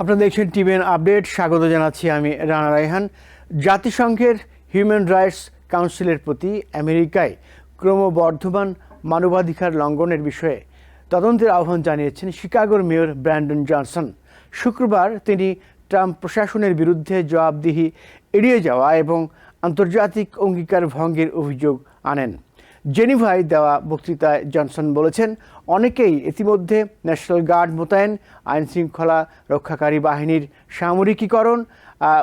আপনারা দেখছেন TVN update, স্বাগত জানাচ্ছি আমি রানা রায়হান। জাতিসংঘের হিউম্যান রাইটস কাউন্সিলের প্রতি আমেরিকায় ক্রমবর্ধমান মানবাধিকার লঙ্ঘনের বিষয়ে তদন্তের আহ্বান জানিয়েছেন শিকাগোর মেয়র ব্র্যান্ডন জনসন। শুক্রবার তিনি ট্রাম্প প্রশাসনের বিরুদ্ধে জবাবদিহি এড়িয়ে যাওয়া এবং আন্তর্জাতিক অঙ্গীকার ভঙ্গের অভিযোগ আনেন। জেনিভায় দেওয়া বক্তৃতায় জনসন বলেছেন, অনেকেই ইতিমধ্যে ন্যাশনাল গার্ড মোতায়েন আইন শৃঙ্খলা রক্ষাকারী বাহিনীর সামরিকীকরণ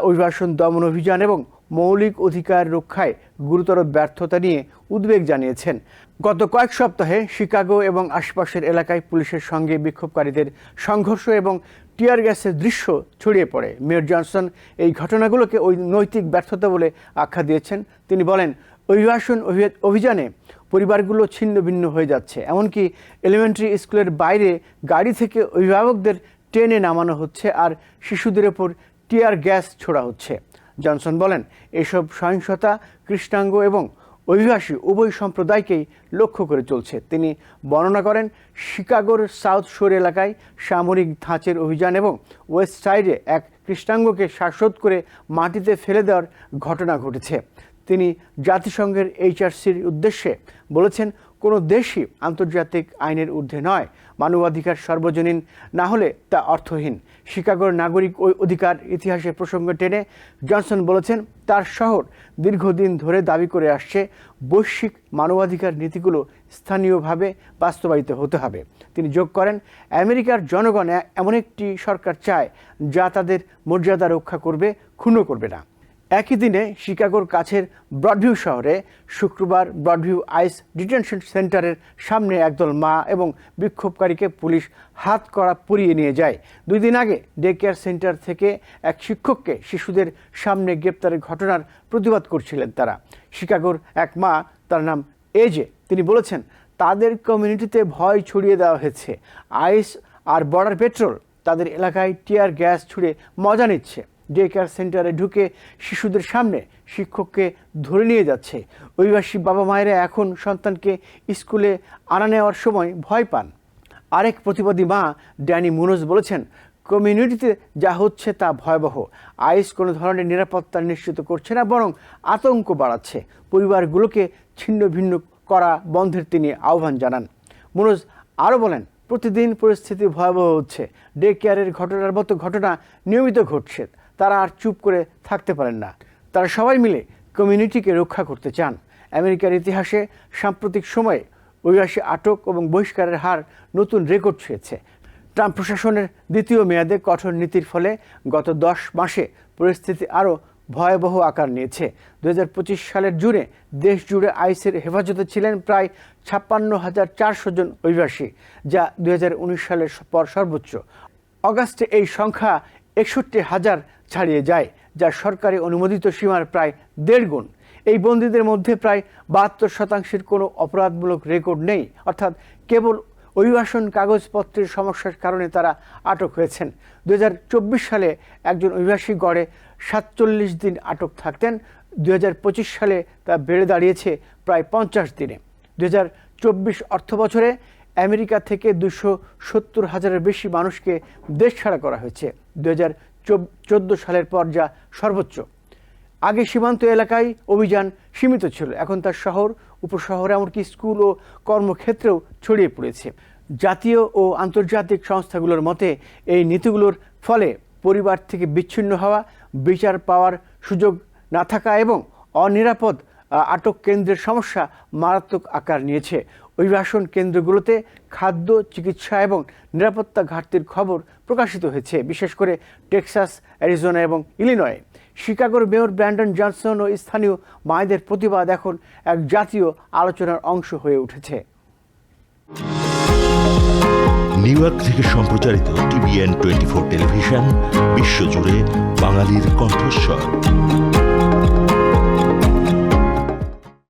অভিবাসন দমন অভিযান এবং মৌলিক অধিকার রক্ষায় গুরুতর ব্যর্থতা নিয়ে উদ্বেগ জানিয়েছেন। গত কয়েক সপ্তাহে শিকাগো এবং আশপাশের এলাকায় পুলিশের সঙ্গে বিক্ষোভকারীদের সংঘর্ষ এবং টিয়ার গ্যাসের দৃশ্য ছড়িয়ে পড়ে। মেয়র জনসন এই ঘটনাগুলোকে ওই নৈতিক ব্যর্থতা বলে আখ্যা দিয়েছেন। তিনি বলেন অভিবাসন অভি- অভিযানে পরিবারগুলো ছিন্ন ভিন্ন হয়ে যাচ্ছে। এমনকি এলিমেন্টারি স্কুলের বাইরে গাড়ি থেকে অভিভাবকদের টেনে নামানো হচ্ছে আর শিশুদের ওপর টিয়ার গ্যাস ছোড়া হচ্ছে। জনসন বলেন, এসব সহিংসতা কৃষ্ণাঙ্গ এবং অভিবাসী উভয় সম্প্রদায়কেই লক্ষ্য করে চলছে। তিনি বর্ণনা করেন, শিকাগোর সাউথ শোর এলাকায় সামরিক ধাঁচের অভিযান এবং ওয়েস্ট সাইডে এক কৃষ্ণাঙ্গকে শ্বাসরোধ করে মাটিতে ফেলে দেওয়ার ঘটনা ঘটেছে। তিনি জাতিসংঘের এইচআরসির উদ্দেশ্যে বলেছেন, কোনো দেশই আন্তর্জাতিক আইনের ঊর্ধ্বে নয়। মানবাধিকার সর্বজনীন, না হলে তা অর্থহীন। শিকাগোর নাগরিক ওই অধিকার ইতিহাসের প্রসঙ্গ টেনে জনসন বলেছেন, তার শহর দীর্ঘদিন ধরে দাবি করে আসছে, বৈশ্বিক মানবাধিকার নীতিগুলো স্থানীয়ভাবে বাস্তবায়িত হতে হবে। তিনি যোগ করেন, আমেরিকার জনগণ এমন একটি সরকার চায়, যা তাদের মর্যাদা রক্ষা করবে, ক্ষুণ্ণ করবে না। একই দিনে শিকাগোর কাছের ব্রডভিউ শহরে শুক্রবার ব্রডভিউ আইস ডিটেনশন সেন্টারের সামনে একদল মা এবং বিক্ষোভকারীকে পুলিশ হাত করা পুড়িয়ে নিয়ে যায়। দুই দিন আগে ডে কেয়ার সেন্টার থেকে এক শিক্ষককে শিশুদের সামনে গ্রেপ্তারের ঘটনার প্রতিবাদ করছিলেন তারা। শিকাগোর এক মা, তার নাম এজে তিনি বলেছেন, তাদের কমিউনিটিতে ভয় ছড়িয়ে দেওয়া হয়েছে। আইস আর বর্ডার পেট্রোল তাদের এলাকায় টিয়ার গ্যাস ছুড়ে মজা নিচ্ছে। ডে কেয়ার সেন্টারে ঢুকে শিশুদের সামনে শিক্ষককে ধরে নিয়ে যাচ্ছে। অভিবাসী বাবা মায়েরা এখন সন্তানকে স্কুলে আনা নেওয়ার সময় ভয় পান। আরেক প্রতিবাদী মা ড্যানি মুনোজ বলেছেন, কমিউনিটিতে যা হচ্ছে তা ভয়াবহ। আইস কোনো ধরনের নিরাপত্তা নিশ্চিত করছে না, বরং আতঙ্ক বাড়াচ্ছে। পরিবারগুলোকে ছিন্ন ভিন্ন করা বন্ধের তিনি আহ্বান জানান। মুনোজ আরও বলেন, প্রতিদিন পরিস্থিতি ভয়াবহ হচ্ছে। ডে কেয়ারের ঘটনার মতো ঘটনা নিয়মিত ঘটছে। তারা আর চুপ করে থাকতে পারেন না। তারা সবাই মিলে কমিউনিটিকে রক্ষা করতে চান। আমেরিকার ইতিহাসে সাম্প্রতিক সময়ে অভিবাসী আটক এবং বহিষ্কারের হার নতুন রেকর্ড ছুঁয়েছে। ট্রাম্প প্রশাসনের দ্বিতীয় মেয়াদে কঠোর নীতির ফলে গত দশ মাসে পরিস্থিতি আরও ভয়াবহ আকার নিয়েছে। দু হাজার পঁচিশ সালের জুনে দেশ জুড়ে আইসের হেফাজতে ছিলেন প্রায় ছাপ্পান্ন হাজার চারশো জন অভিবাসী যা দু হাজার উনিশ সালের পর সর্বোচ্চ। অগাস্টে এই সংখ্যা একষট্টি হাজার ছাড়িয়ে যায়, যা সরকারি অনুমোদিত সীমার প্রায় দেড় গুণ। এই বন্দীদের মধ্যে প্রায় বাহাত্তর শতাংশের কোনো অপরাধমূলক রেকর্ড নেই, অর্থাৎ কেবল অভিবাসন কাগজপত্রের সমস্যার কারণে তারা আটক হয়েছেন। দুহাজার চব্বিশ সালে একজন অভিবাসী গড়ে সাতচল্লিশ দিন আটক থাকতেন। দু হাজার পঁচিশ সালে তা বেড়ে দাঁড়িয়েছে প্রায় পঞ্চাশ দিনে। দু চব্বিশ অর্থ বছরে আমেরিকা থেকে দুশো সত্তর হাজারের বেশি মানুষকে দেশ ছাড়া করা হয়েছে। দু হাজার চোদ্দ সালের পর যা সর্বোচ্চ। আগে সীমান্ত এলাকায় অভিযান সীমিত ছিল, এখন তার শহর, উপশহর এমনকি স্কুল ও কর্মক্ষেত্রেও ছড়িয়ে পড়েছে। জাতীয় ও আন্তর্জাতিক সংস্থাগুলোর মতে, এই নীতিগুলোর ফলে পরিবার থেকে বিচ্ছিন্ন হওয়া, বিচার পাওয়ার সুযোগ না থাকা এবং অনিরাপদ আটক কেন্দ্রের সমস্যা মারাত্মক আকার নিয়েছে। অভিবাসন কেন্দ্রগুলোতে খাদ্য, চিকিৎসা এবং নিরাপত্তা ঘাটতির খবর প্রকাশিত হয়েছে, বিশেষ করে টেক্সাস, অ্যারিজোনা এবং ইলিনয়ে। শিকাগোর মেয়র ব্র্যান্ডন জনসন ও স্থানীয় মায়েদের প্রতিবাদ এখন এক জাতীয় আলোচনার অংশ হয়ে উঠেছে। নিউ ইয়র্ক থেকে সম্প্রচারিত টিভিএন টোয়েন্টি ফোর টেলিভিশন, বিশ্বজুড়ে বাঙালির কণ্ঠস্বর।